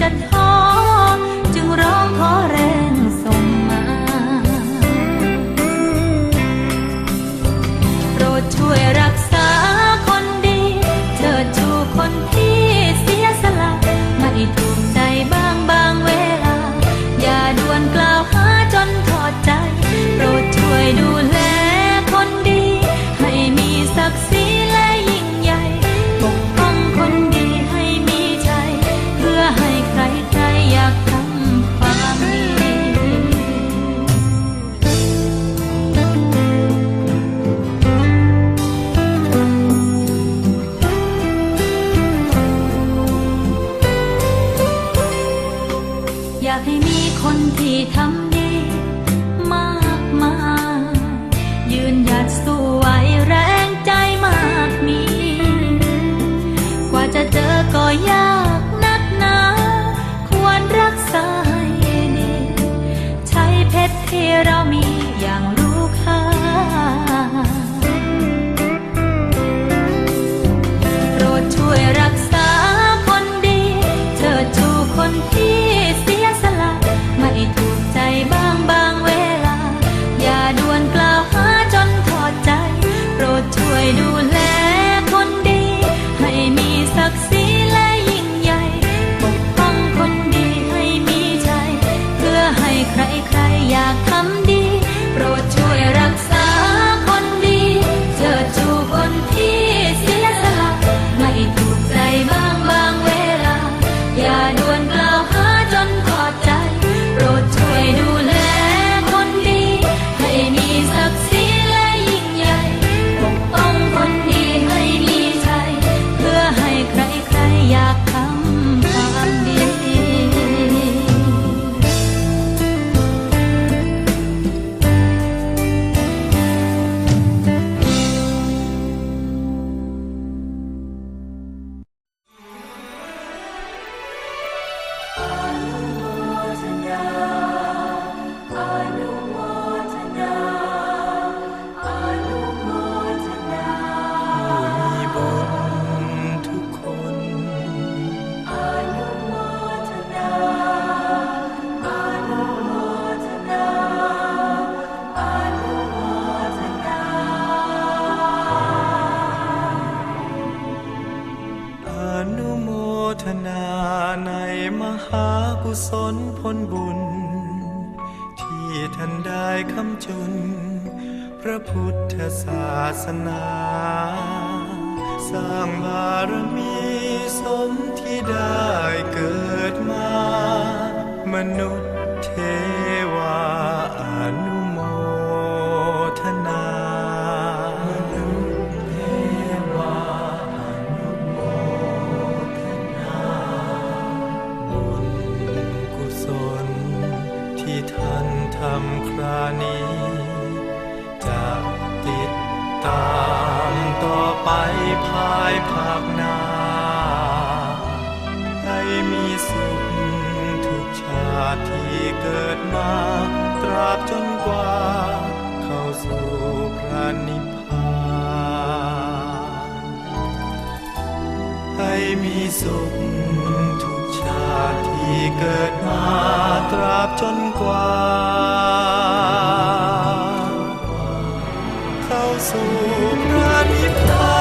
ดีจ อยากให้มีคนที่ทำดีมากมายยืนหยัดสู้ไหวแรงใจมากมี กว่าจะเจอก็ยากนักหนา ควรรักษาให้ดี ใช้เพชรที่เรามี ทนาในมหากุศลผลบุญ ที่ท่านได้คำจุน พระพุทธศาสนา สร้างบารมีสมที่ได้เกิดมา มนุษย์เทว ที่ท่านทำครานี้ จะติดตามต่อไปภายภาคหน้า ให้มีสุขทุกชาติที่เกิดมาตราบจนกว่า เข้าสู่พระนิพพานให้มีสุขทุก ชาติที่เกิดมาตราบจนกว่า เข้าสู่พระนิพพาน